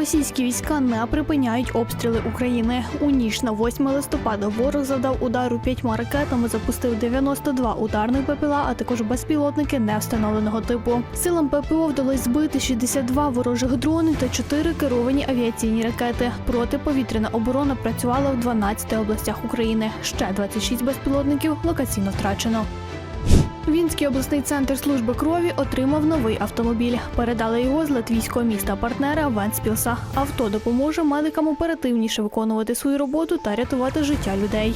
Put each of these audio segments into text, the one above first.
Російські війська не припиняють обстріли України. У ніч на 8 листопада ворог завдав удару п'ятьма ракетами, запустив 92 ударних БПЛА, а також безпілотники невстановленого типу. Силам ППО вдалося збити 62 ворожих дронів та 4 керовані авіаційні ракети. Протиповітряна оборона працювала в 12 областях України. Ще 26 безпілотників локаційно втрачено. Вінський обласний центр служби крові отримав новий автомобіль. Передали його з латвійського міста партнера Венспілса. Авто допоможе медикам оперативніше виконувати свою роботу та рятувати життя людей.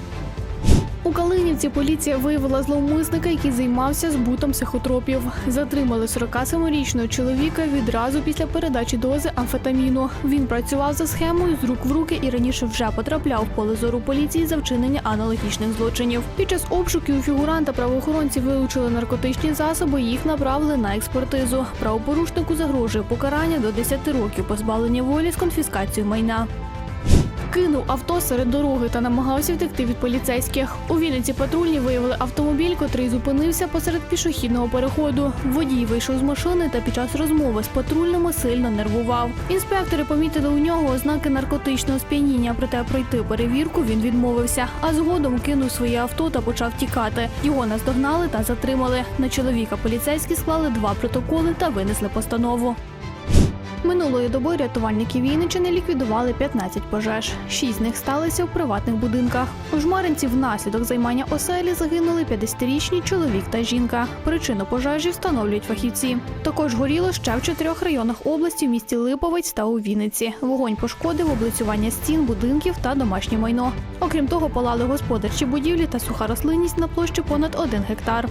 У Калинівці поліція виявила зловмисника, який займався збутом психотропів. Затримали 47-річного чоловіка відразу після передачі дози амфетаміну. Він працював за схемою з рук в руки і раніше вже потрапляв в поле зору поліції за вчинення аналогічних злочинів. Під час обшуків фігуранта правоохоронці вилучили наркотичні засоби. Їх направили на експертизу. Правопорушнику загрожує покарання до 10 років позбавлення волі з конфіскацією майна. Кинув авто серед дороги та намагався втекти від поліцейських. У Вінниці патрульні виявили автомобіль, котрий зупинився посеред пішохідного переходу. Водій вийшов з машини та під час розмови з патрульними сильно нервував. Інспектори помітили у нього ознаки наркотичного сп'яніння, проте пройти перевірку він відмовився. А згодом кинув своє авто та почав тікати. Його наздогнали та затримали. На чоловіка поліцейські склали два протоколи та винесли постанову. Минулої доби рятувальники Вінничини ліквідували 15 пожеж. Шість з них сталися в приватних будинках. У жмаринці внаслідок займання оселі загинули 50-річний чоловік та жінка. Причину пожежі встановлюють фахівці. Також горіло ще в чотирьох районах області в місті Липовець та у Вінниці. Вогонь пошкодив облицювання стін, будинків та домашнє майно. Окрім того, палали господарчі будівлі та суха рослинність на площі понад один гектар.